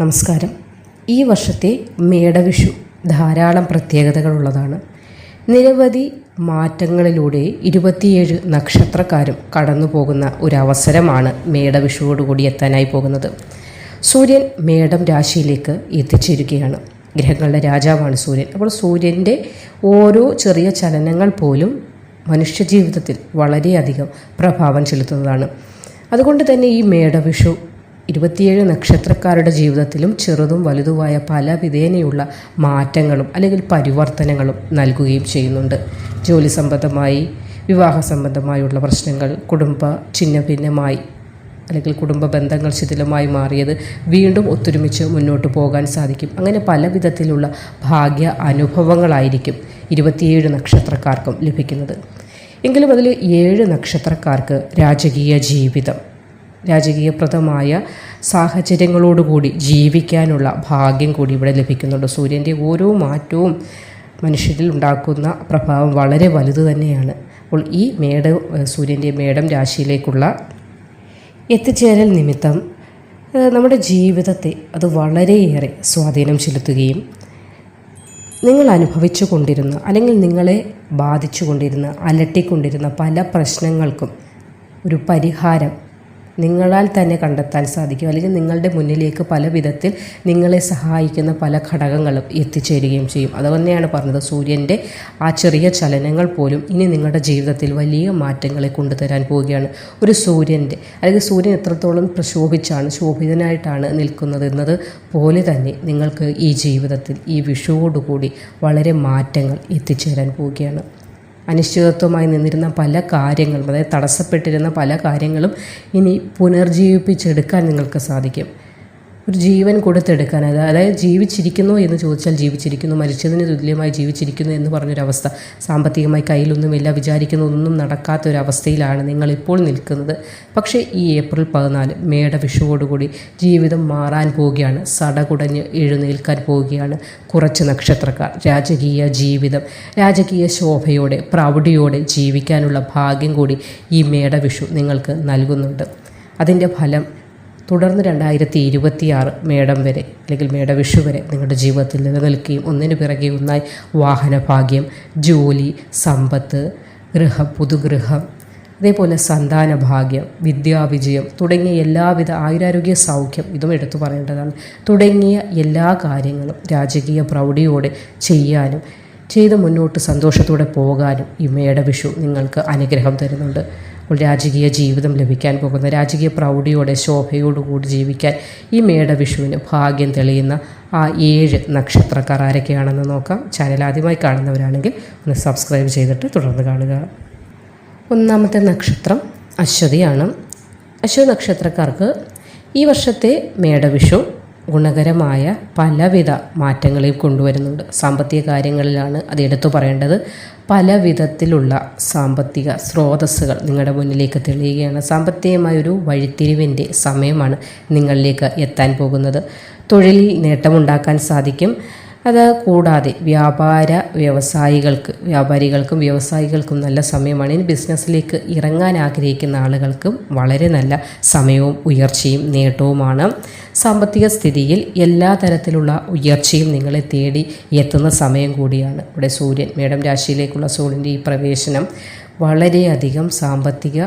നമസ്കാരം. ഈ വർഷത്തെ മേടവിഷു ധാരാളം പ്രത്യേകതകളുള്ളതാണ് നിരവധി മാറ്റങ്ങളിലൂടെ ഇരുപത്തിയേഴ് നക്ഷത്രക്കാരും കടന്നു പോകുന്ന ഒരവസരമാണ് മേടവിഷുവോടുകൂടി എത്താനായി പോകുന്നത്. സൂര്യൻ മേടം രാശിയിലേക്ക് എത്തിച്ചേരുകയാണ്. ഗ്രഹങ്ങളുടെ രാജാവാണ് സൂര്യൻ. അപ്പോൾ സൂര്യന്റെ ഓരോ ചെറിയ ചലനങ്ങൾ പോലും മനുഷ്യജീവിതത്തിൽ വളരെയധികം പ്രഭാവം ചെലുത്തുന്നതാണ്. അതുകൊണ്ട് തന്നെ ഈ മേടവിഷു ഇരുപത്തിയേഴ് നക്ഷത്രക്കാരുടെ ജീവിതത്തിലും ചെറുതും വലുതുമായ പല വിധേനയുള്ള മാറ്റങ്ങളും അല്ലെങ്കിൽ പരിവർത്തനങ്ങളും നൽകുകയും ചെയ്യുന്നുണ്ട്. ജോലി സംബന്ധമായി വിവാഹ സംബന്ധമായുള്ള പ്രശ്നങ്ങൾ കുടുംബ ഛിന്ന ഭിന്നമായി അല്ലെങ്കിൽ കുടുംബ ബന്ധങ്ങൾ ശിഥിലമായി മാറിയത് വീണ്ടും ഒത്തൊരുമിച്ച് മുന്നോട്ട് പോകാൻ സാധിക്കും. അങ്ങനെ പല വിധത്തിലുള്ള ഭാഗ്യ അനുഭവങ്ങളായിരിക്കും ഇരുപത്തിയേഴ് നക്ഷത്രക്കാർക്കും ലഭിക്കുന്നത്. എങ്കിലും അതിൽ ഏഴ് നക്ഷത്രക്കാർക്ക് രാജകീയ ജീവിതം രാജകീയപ്രദമായ സാഹചര്യങ്ങളോടുകൂടി ജീവിക്കാനുള്ള ഭാഗ്യം കൂടി ഇവിടെ ലഭിക്കുന്നുണ്ട്. സൂര്യന്റെ ഓരോ മാറ്റവും മനുഷ്യരിൽ ഉണ്ടാക്കുന്ന പ്രഭാവം വളരെ വലുത് തന്നെയാണ്. അപ്പോൾ ഈ മേട സൂര്യന്റെ മേടം രാശിയിലേക്കുള്ള എത്തിച്ചേരൽ നിമിത്തം നമ്മുടെ ജീവിതത്തെ അത് വളരെയേറെ സ്വാധീനം ചെലുത്തുകയും നിങ്ങൾ അനുഭവിച്ചു കൊണ്ടിരുന്ന അല്ലെങ്കിൽ നിങ്ങളെ ബാധിച്ചു കൊണ്ടിരുന്ന അലട്ടിക്കൊണ്ടിരുന്ന പല പ്രശ്നങ്ങൾക്കും ഒരു പരിഹാരം നിങ്ങളാൽ തന്നെ കണ്ടെത്താൻ സാധിക്കും. അല്ലെങ്കിൽ നിങ്ങളുടെ മുന്നിലേക്ക് പല വിധത്തിൽ നിങ്ങളെ സഹായിക്കുന്ന പല ഘടകങ്ങളും എത്തിച്ചേരുകയും ചെയ്യും. അതുതന്നെയാണ് പറഞ്ഞത് സൂര്യന്റെ ആ ചെറിയ ചലനങ്ങൾ പോലും ഇനി നിങ്ങളുടെ ജീവിതത്തിൽ വലിയ മാറ്റങ്ങളെ കൊണ്ടുതരാൻ പോവുകയാണ്. ഒരു സൂര്യന്റെ അല്ലെങ്കിൽ സൂര്യൻ എത്രത്തോളം പ്രശോഭിച്ചാണ് ശോഭിതനായിട്ടാണ് നിൽക്കുന്നത് എന്നത് പോലെ തന്നെ നിങ്ങൾക്ക് ഈ ജീവിതത്തിൽ ഈ വിഷുവോടുകൂടി വളരെ മാറ്റങ്ങൾ എത്തിച്ചേരാൻ പോവുകയാണ്. അനിശ്ചിതത്വമായി നിന്നിരുന്ന പല കാര്യങ്ങളും അതായത് തടസ്സപ്പെട്ടിരുന്ന പല കാര്യങ്ങളും ഇനി പുനർജീവിപ്പിച്ചെടുക്കാൻ നിങ്ങൾക്ക് സാധിക്കും. ഒരു ജീവൻ കൊടുത്തെടുക്കാൻ. അതാ- അതായത് ജീവിച്ചിരിക്കുന്നു എന്ന് ചോദിച്ചാൽ ജീവിച്ചിരിക്കുന്നു മരിച്ചതിന് തുല്യമായി ജീവിച്ചിരിക്കുന്നു എന്ന് പറഞ്ഞൊരവസ്ഥ. സാമ്പത്തികമായി കയ്യിലൊന്നുമില്ല വിചാരിക്കുന്ന ഒന്നും നടക്കാത്തൊരവസ്ഥയിലാണ് നിങ്ങളിപ്പോൾ നിൽക്കുന്നത്. പക്ഷേ ഈ ഏപ്രിൽ പതിനാല് മേട വിഷുവോടുകൂടി ജീവിതം മാറാൻ പോവുകയാണ്. സടകുടഞ്ഞ് എഴുന്നേൽക്കാൻ പോവുകയാണ് കുറച്ച് നക്ഷത്രക്കാർ. രാജകീയ ജീവിതം രാജകീയ ശോഭയോടെ പ്രൗഢിയോടെ ജീവിക്കാനുള്ള ഭാഗ്യം കൂടി ഈ മേടവിഷു നിങ്ങൾക്ക് നൽകുന്നുണ്ട്. അതിന്റെ ഫലം തുടർന്ന് രണ്ടായിരത്തി ഇരുപത്തിയാറ് മേടം വരെ അല്ലെങ്കിൽ മേടവിഷു വരെ നിങ്ങളുടെ ജീവിതത്തിൽ നിലനിൽക്കുകയും ഒന്നിനു പിറകെ ഒന്നായി വാഹനഭാഗ്യം ജോലി സമ്പത്ത് ഗൃഹം പുതുഗൃഹം അതേപോലെ സന്താന ഭാഗ്യം വിദ്യാവിജയം തുടങ്ങിയ എല്ലാവിധ ആയുരാരോഗ്യ സൗഖ്യം ഇതും എടുത്തു പറയേണ്ടതാണ്. തുടങ്ങിയ എല്ലാ കാര്യങ്ങളും രാജകീയ പ്രൗഢിയോടെ ചെയ്യാനും ചെയ്ത് മുന്നോട്ട് സന്തോഷത്തോടെ പോകാനും ഈ മേടവിഷു നിങ്ങൾക്ക് അനുഗ്രഹം തരുന്നുണ്ട്. രാജകീയ ജീവിതം ലഭിക്കാൻ പോകുന്ന രാജകീയ പ്രൗഢിയോടെ ശോഭയോടുകൂടി ജീവിക്കാൻ ഈ മേടവിഷുവിന് ഭാഗ്യം തെളിയുന്ന ആ ഏഴ് നക്ഷത്രക്കാർ ആരൊക്കെയാണെന്ന് നോക്കാം. ചാനൽ ആദ്യമായി കാണുന്നവരാണെങ്കിൽ ഒന്ന് സബ്സ്ക്രൈബ് ചെയ്തിട്ട് തുടർന്ന് കാണുക. ഒന്നാമത്തെ നക്ഷത്രം അശ്വതിയാണ്. അശ്വ നക്ഷത്രക്കാർക്ക് ഈ വർഷത്തെ മേടവിഷു ഗുണകരമായ പലവിധ മാറ്റങ്ങളെയും കൊണ്ടുവരുന്നുണ്ട്. സാമ്പത്തിക കാര്യങ്ങളിലാണ് അത് എടുത്തു പറയേണ്ടത്. പല വിധത്തിലുള്ള സാമ്പത്തിക സ്രോതസ്സുകൾ നിങ്ങളുടെ മുന്നിലേക്ക് തെളിയുകയാണ്. സാമ്പത്തികമായ ഒരു വഴിത്തിരിവിന്റെ സമയമാണ് നിങ്ങളിലേക്ക് എത്താൻ പോകുന്നത്. തൊഴിലിൽ നേട്ടമുണ്ടാക്കാൻ സാധിക്കും. അത് കൂടാതെ വ്യാപാര വ്യവസായികൾക്ക് വ്യാപാരികൾക്കും വ്യവസായികൾക്കും നല്ല സമയമാണ്. ഇനി ബിസിനസ്സിലേക്ക് ഇറങ്ങാൻ ആഗ്രഹിക്കുന്ന ആളുകൾക്കും വളരെ നല്ല സമയവും ഉയർച്ചയും നേട്ടവുമാണ്. സാമ്പത്തിക സ്ഥിതിയിൽ എല്ലാ തരത്തിലുള്ള ഉയർച്ചയും നിങ്ങളെ തേടി എത്തുന്ന സമയം കൂടിയാണ് ഇവിടെ സൂര്യൻ. മേടം രാശിയിലേക്കുള്ള സൂര്യന്റെ ഈ പ്രവേശനം. വളരെയധികം സാമ്പത്തിക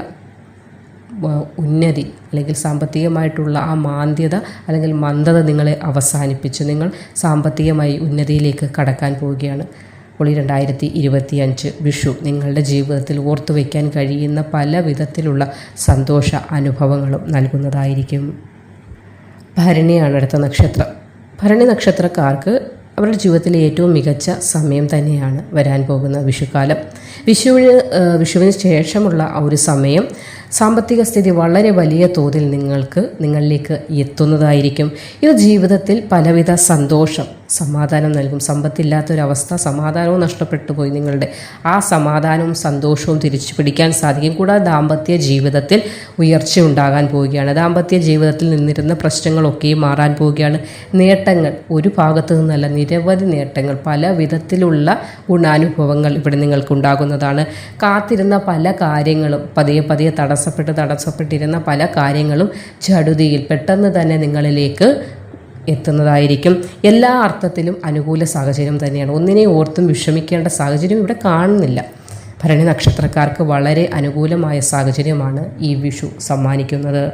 ഉന്നതി അല്ലെങ്കിൽ സാമ്പത്തികമായിട്ടുള്ള ആ മാന്ദ്യത അല്ലെങ്കിൽ മന്ദത നിങ്ങളെ അവസാനിപ്പിച്ച്. നിങ്ങൾ സാമ്പത്തികമായി ഉന്നതിയിലേക്ക് കടക്കാൻ പോവുകയാണ്. അപ്പോൾ ഈ രണ്ടായിരത്തി ഇരുപത്തി അഞ്ച് വിഷു നിങ്ങളുടെ ജീവിതത്തിൽ ഓർത്തു വയ്ക്കാൻ കഴിയുന്ന പല വിധത്തിലുള്ള സന്തോഷ അനുഭവങ്ങളും നൽകുന്നതായിരിക്കും. ഭരണിയാണ് അടുത്ത നക്ഷത്രം. ഭരണി നക്ഷത്രക്കാർക്ക് അവരുടെ ജീവിതത്തിലെ ഏറ്റവും മികച്ച സമയം തന്നെയാണ് വരാൻ പോകുന്ന വിഷുക്കാലം. വിഷുവിന് വിഷുവിന് ശേഷമുള്ള ആ ഒരു സമയം സാമ്പത്തിക സ്ഥിതി വളരെ വലിയ തോതിൽ നിങ്ങൾക്ക് നിങ്ങളിലേക്ക് എത്തുന്നതായിരിക്കും. ഇത് ജീവിതത്തിൽ പലവിധ സന്തോഷം സമാധാനം നൽകും. സമ്പത്തില്ലാത്തൊരവസ്ഥ സമാധാനവും നഷ്ടപ്പെട്ടു പോയി നിങ്ങളുടെ. ആ സമാധാനവും സന്തോഷവും തിരിച്ചു പിടിക്കാൻ സാധിക്കും. കൂടാതെ ദാമ്പത്യ ജീവിതത്തിൽ ഉയർച്ച ഉണ്ടാകാൻ പോവുകയാണ്. ദാമ്പത്യ ജീവിതത്തിൽ നിന്നിരുന്ന പ്രശ്നങ്ങളൊക്കെയും മാറാൻ പോവുകയാണ്. നേട്ടങ്ങൾ ഒരു ഭാഗത്തു നിന്നല്ല നിരവധി നേട്ടങ്ങൾ പല വിധത്തിലുള്ള ഗുണാനുഭവങ്ങൾ ഇവിടെ നിങ്ങൾക്ക് ഉണ്ടാകുന്നതാണ് കാത്തിരുന്ന പല കാര്യങ്ങളും പതിയെ പതിയെ തടസ്സപ്പെട്ട് തടസ്സപ്പെട്ടിരുന്ന പല കാര്യങ്ങളും ചടുതിയിൽ പെട്ടെന്ന് തന്നെ നിങ്ങളിലേക്ക് എത്തുന്നതായിരിക്കും. എല്ലാ അർത്ഥത്തിലും അനുകൂല സാഹചര്യം തന്നെയാണ്. ഒന്നിനെ ഓർത്തും വിഷമിക്കേണ്ട സാഹചര്യം ഇവിടെ കാണുന്നില്ല. ഭരണി നക്ഷത്രക്കാർക്ക് വളരെ അനുകൂലമായ സാഹചര്യമാണ് ഈ വിഷു സമ്മാനിക്കുന്നത്.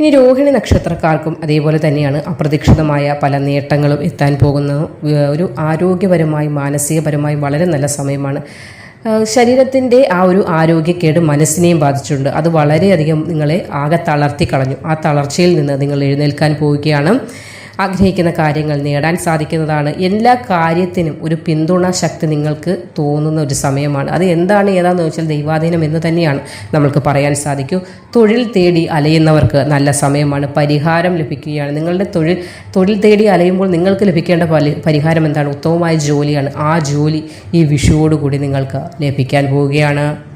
ഇനി രോഹിണി നക്ഷത്രക്കാർക്കും അതേപോലെ തന്നെയാണ് അപ്രതീക്ഷിതമായ പല നേട്ടങ്ങളും എത്താൻ പോകുന്ന ഒരു ആരോഗ്യപരമായി മാനസികപരമായി വളരെ നല്ല സമയമാണ്. ശരീരത്തിന്റെ ആ ഒരു ആരോഗ്യക്കേട് മനസ്സിനെയും ബാധിച്ചിട്ടുണ്ട്. അത് വളരെയധികം നിങ്ങളെ ആകെ തളർത്തി കളഞ്ഞു. ആ തളർച്ചയിൽ നിന്ന് നിങ്ങൾ എഴുന്നേൽക്കാൻ പോവുകയാണ്. ആഗ്രഹിക്കുന്ന കാര്യങ്ങൾ നേടാൻ സാധിക്കുന്നതാണ്. എല്ലാ കാര്യത്തിനും ഒരു പിന്തുണ ശക്തി നിങ്ങൾക്ക് തോന്നുന്ന ഒരു സമയമാണ്. അത് എന്താണ് ഏതാണെന്ന് വെച്ചാൽ ദൈവാധീനം എന്ന് തന്നെയാണ് നമ്മൾക്ക് പറയാൻ സാധിക്കൂ. തൊഴിൽ തേടി അലയുന്നവർക്ക് നല്ല സമയമാണ്. പരിഹാരം ലഭിക്കുകയാണ്. നിങ്ങളുടെ തൊഴിൽ തൊഴിൽ തേടി അലയുമ്പോൾ നിങ്ങൾക്ക് ലഭിക്കേണ്ട പരിഹാരം എന്താണ്? ഉത്തമമായ ജോലിയാണ്. ആ ജോലി ഈ വിഷുവോടുകൂടി നിങ്ങൾക്ക് ലഭിക്കാൻ പോവുകയാണ്.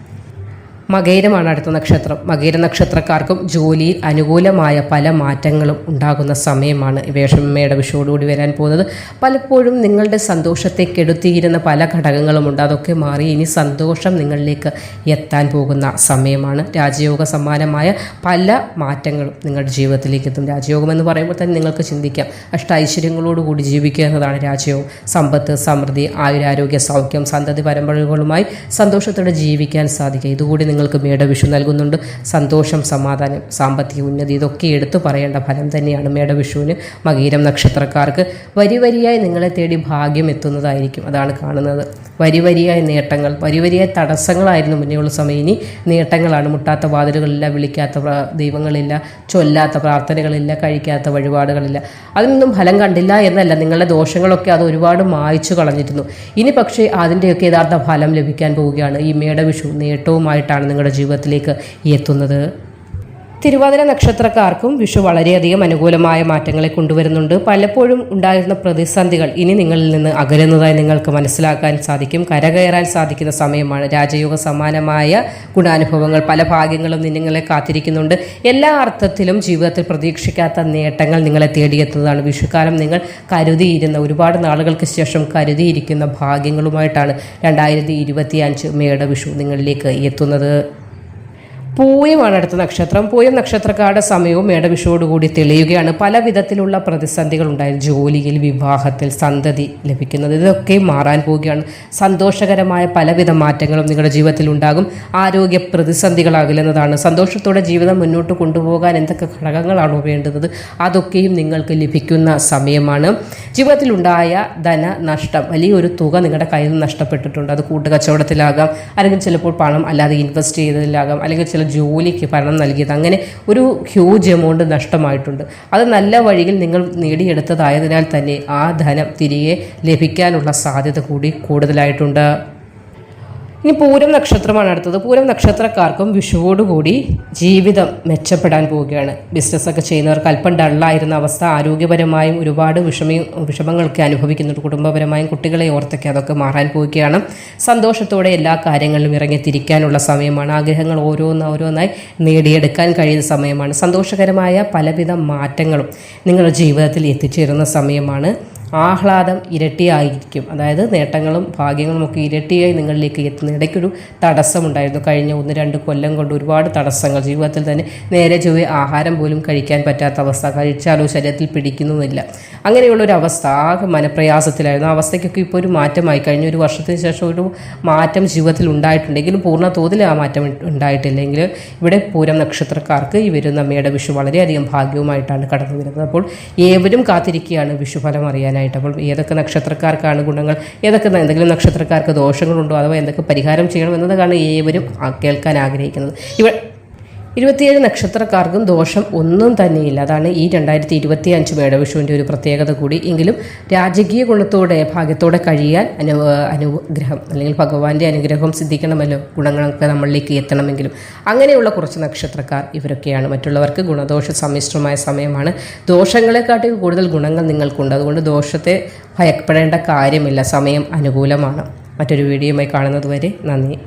മകേരമാണ് അടുത്ത നക്ഷത്രം. മകേര നക്ഷത്രക്കാർക്കും ജോലിയിൽ അനുകൂലമായ പല മാറ്റങ്ങളും ഉണ്ടാകുന്ന സമയമാണ് വേഷമ്മയുടെ വിഷയോടുകൂടി വരാൻ പോകുന്നത്. പലപ്പോഴും നിങ്ങളുടെ സന്തോഷത്തെ കെടുത്തിയിരുന്ന പല ഘടകങ്ങളുമുണ്ട് അതൊക്കെ മാറി ഇനി സന്തോഷം നിങ്ങളിലേക്ക് എത്താൻ പോകുന്ന സമയമാണ്. രാജയോഗ സമ്മാനമായ പല മാറ്റങ്ങളും നിങ്ങളുടെ ജീവിതത്തിലേക്ക് എത്തും. രാജയോഗം എന്ന് പറയുമ്പോൾ തന്നെ നിങ്ങൾക്ക് ചിന്തിക്കാം. അഷ്ട ഐശ്വര്യങ്ങളോടുകൂടി ജീവിക്കുക എന്നതാണ് രാജയോഗം. സമ്പത്ത് സമൃദ്ധി ആയുരാരോഗ്യ സൗഖ്യം സന്തതി പരമ്പരകളുമായി സന്തോഷത്തോടെ ജീവിക്കാൻ സാധിക്കുക. ഇതുകൂടി നിങ്ങൾക്ക് മേടവിഷു നൽകുന്നുണ്ട്. സന്തോഷം സമാധാനം സാമ്പത്തിക ഉന്നതി ഇതൊക്കെ എടുത്തു പറയേണ്ട ഫലം തന്നെയാണ് മേടവിഷുവിന് മകീരം നക്ഷത്രക്കാർക്ക്. വരി വരിയായി നിങ്ങളെ തേടി ഭാഗ്യം എത്തുന്നതായിരിക്കും. അതാണ് കാണുന്നത്. വരി വരിയായ നേട്ടങ്ങൾ വരി വരിയായ തടസ്സങ്ങളായിരുന്നു മുന്നേയുള്ള സമയം. ഇനി നേട്ടങ്ങളാണ്. മുട്ടാത്ത വാതിലുകളില്ല വിളിക്കാത്ത ദൈവങ്ങളില്ല ചൊല്ലാത്ത പ്രാർത്ഥനകളില്ല കഴിക്കാത്ത വഴിപാടുകളില്ല. അതിനൊന്നും ഫലം കണ്ടില്ല എന്നല്ല. നിങ്ങളുടെ ദോഷങ്ങളൊക്കെ അത് ഒരുപാട് മായ്ച്ചു കളഞ്ഞിരുന്നു. ഇനി പക്ഷേ അതിന്റെയൊക്കെ യഥാർത്ഥ ഫലം ലഭിക്കാൻ പോവുകയാണ്. ഈ മേടവിഷു നേട്ടവുമായിട്ടാണ് നിങ്ങളുടെ ജീവിതത്തിലേക്ക് എത്തുന്നത് തിരുവാതിര നക്ഷത്രക്കാർക്കും വിഷു വളരെയധികം അനുകൂലമായ മാറ്റങ്ങളെ കൊണ്ടുവരുന്നുണ്ട്. പലപ്പോഴും ഉണ്ടായിരുന്ന പ്രതിസന്ധികൾ ഇനി നിങ്ങളിൽ നിന്ന് അകലുന്നതായി നിങ്ങൾക്ക് മനസ്സിലാക്കാൻ സാധിക്കും. കരകയറാൻ സാധിക്കുന്ന സമയമാണ് രാജയോഗ സമാനമായ ഗുണാനുഭവങ്ങൾ. പല ഭാഗ്യങ്ങളും നിങ്ങളെ കാത്തിരിക്കുന്നുണ്ട്. എല്ലാ അർത്ഥത്തിലും ജീവിതത്തിൽ പ്രതീക്ഷിക്കാത്ത നേട്ടങ്ങൾ നിങ്ങളെ തേടിയെത്തുന്നതാണ്. വിഷുക്കാലം നിങ്ങൾ കരുതിയിരുന്ന ഒരുപാട് നാളുകൾക്ക് ശേഷം കരുതിയിരിക്കുന്ന ഭാഗ്യങ്ങളുമായിട്ടാണ് രണ്ടായിരത്തി ഇരുപത്തിയഞ്ച് മേട വിഷു നിങ്ങളിലേക്ക് എത്തുന്നത്. പൂയമാണ് അടുത്ത നക്ഷത്രം. പൂയം നക്ഷത്രക്കാരുടെ സമയവും മേടവിഷയോടുകൂടി തെളിയുകയാണ്. പല വിധത്തിലുള്ള പ്രതിസന്ധികൾ ഉണ്ടായിരുന്നു ജോലിയിൽ വിവാഹത്തിൽ സന്തതി ലഭിക്കുന്നത് ഇതൊക്കെ മാറാൻ പോവുകയാണ്. സന്തോഷകരമായ പലവിധ മാറ്റങ്ങളും നിങ്ങളുടെ ജീവിതത്തിൽ ഉണ്ടാകും. ആരോഗ്യ പ്രതിസന്ധികളാകില്ലെന്നതാണ്. സന്തോഷത്തോടെ ജീവിതം മുന്നോട്ട് കൊണ്ടുപോകാൻ എന്തൊക്കെ ഘടകങ്ങളാണോ വേണ്ടുന്നത് അതൊക്കെയും നിങ്ങൾക്ക് ലഭിക്കുന്ന സമയമാണ്. ജീവിതത്തിലുണ്ടായ ധന നഷ്ടം വലിയൊരു തുക നിങ്ങളുടെ കയ്യിൽ നിന്ന് നഷ്ടപ്പെട്ടിട്ടുണ്ട്. അത് കൂട്ടുകച്ചവടത്തിലാകാം. അല്ലെങ്കിൽ ചിലപ്പോൾ പണം അല്ലാതെ ഇൻവെസ്റ്റ് ചെയ്തതിലാകാം. അല്ലെങ്കിൽ ചില ജോലിക്ക് പണം നൽകിയത്. അങ്ങനെ ഒരു ഹ്യൂജ് എമൗണ്ട് നഷ്ടമായിട്ടുണ്ട്. അത് നല്ല വഴിയിൽ നിങ്ങൾ നേടിയെടുത്തതായതിനാൽ തന്നെ ആ ധനം തിരികെ ലഭിക്കാനുള്ള സാധ്യത കൂടി കൂടുതലായിട്ടുണ്ട്. ഇനി പൂരം നക്ഷത്രമാണ് അടുത്തത്. പൂരം നക്ഷത്രക്കാർക്കും വിഷുവോടുകൂടി ജീവിതം മെച്ചപ്പെടാൻ പോവുകയാണ്. ബിസിനസ്സൊക്കെ ചെയ്യുന്നവർക്ക് അല്പം ഡള്ളായിരുന്ന അവസ്ഥ ആരോഗ്യപരമായും ഒരുപാട് വിഷമി വിഷമങ്ങളൊക്കെ അനുഭവിക്കുന്നുണ്ട്. കുടുംബപരമായും കുട്ടികളെ ഓർത്തൊക്കെ അതൊക്കെ മാറാൻ പോവുകയാണ്. സന്തോഷത്തോടെ എല്ലാ കാര്യങ്ങളിലും ഇറങ്ങി തിരിക്കാനുള്ള സമയമാണ്. ആഗ്രഹങ്ങൾ ഓരോന്ന് ഓരോന്നായി നേടിയെടുക്കാൻ കഴിയുന്ന സമയമാണ്. സന്തോഷകരമായ പലവിധ മാറ്റങ്ങളും നിങ്ങളുടെ ജീവിതത്തിൽ എത്തിച്ചേരുന്ന സമയമാണ്. ആഹ്ലാദം ഇരട്ടിയായിരിക്കും. അതായത് നേട്ടങ്ങളും ഭാഗ്യങ്ങളും ഒക്കെ ഇരട്ടിയായി നിങ്ങളിലേക്ക് എത്തുന്ന ഇടയ്ക്കൊരു തടസ്സമുണ്ടായിരുന്നു. കഴിഞ്ഞ ഒന്ന് രണ്ട് കൊല്ലം കൊണ്ട് ഒരുപാട് തടസ്സങ്ങൾ. ജീവിതത്തിൽ തന്നെ നേരെ ചൊവ്വേ ആഹാരം പോലും കഴിക്കാൻ പറ്റാത്ത അവസ്ഥ. കഴിച്ചാലോ ശരീരത്തിൽ പിടിക്കുന്നുമില്ല. അങ്ങനെയുള്ള ഒരു അവസ്ഥ. ആകെ മനപ്രയാസത്തിലായിരുന്നു. ആ അവസ്ഥയ്ക്കൊക്കെ ഇപ്പോൾ ഒരു മാറ്റമായി. കഴിഞ്ഞ ഒരു വർഷത്തിന് ശേഷം ഒരു മാറ്റം ജീവിതത്തിൽ ഉണ്ടായിട്ടുണ്ടെങ്കിലും പൂർണ തോതിൽ ആ മാറ്റം ഉണ്ടായിട്ടില്ലെങ്കിൽ ഇവിടെ പൂരം നക്ഷത്രക്കാർക്ക് ഈ വരുന്ന അമ്മയുടെ വിഷു വളരെയധികം ഭാഗ്യവുമായിട്ടാണ് കടന്നു വരുന്നത് അപ്പോൾ ഏവരും കാത്തിരിക്കുകയാണ് വിഷുഫലം അറിയാനായിട്ട് അപ്പോൾ ഏതൊക്കെ നക്ഷത്രക്കാർക്കാണ് ഗുണങ്ങൾ? ഏതൊക്കെ എന്തെങ്കിലും നക്ഷത്രക്കാർക്ക് ദോഷങ്ങളുണ്ടോ? അഥവാ എന്തൊക്കെ പരിഹാരം ചെയ്യണം എന്നതാണ് ഏവരും കേൾക്കാൻ ആഗ്രഹിക്കുന്നത്. ഇവ ഇരുപത്തിയേഴ് നക്ഷത്രക്കാർക്കും ദോഷം ഒന്നും തന്നെയില്ല. അതാണ് ഈ രണ്ടായിരത്തി ഇരുപത്തി അഞ്ച് മേടവിഷുവിന്റെ ഒരു പ്രത്യേകത കൂടി. എങ്കിലും രാജകീയ ഗുണത്തോടെ ഭാഗ്യത്തോടെ കഴിയാൻ അനു അനുഗ്രഹം അല്ലെങ്കിൽ ഭഗവാന്റെ അനുഗ്രഹം സിദ്ധിക്കണമല്ലോ. ഗുണങ്ങളൊക്കെ നമ്മളിലേക്ക് എത്തണമെങ്കിലും. അങ്ങനെയുള്ള കുറച്ച് നക്ഷത്രക്കാർ ഇവരൊക്കെയാണ്. മറ്റുള്ളവർക്ക് ഗുണദോഷ സമ്മിശ്രമായ സമയമാണ്. ദോഷങ്ങളെക്കാട്ടി കൂടുതൽ ഗുണങ്ങൾ നിങ്ങൾക്കുണ്ട്. അതുകൊണ്ട് ദോഷത്തെ ഭയപ്പെടേണ്ട കാര്യമില്ല. സമയം അനുകൂലമാണ്. മറ്റൊരു വീഡിയോയുമായി കാണുന്നതുവരെ നന്ദി.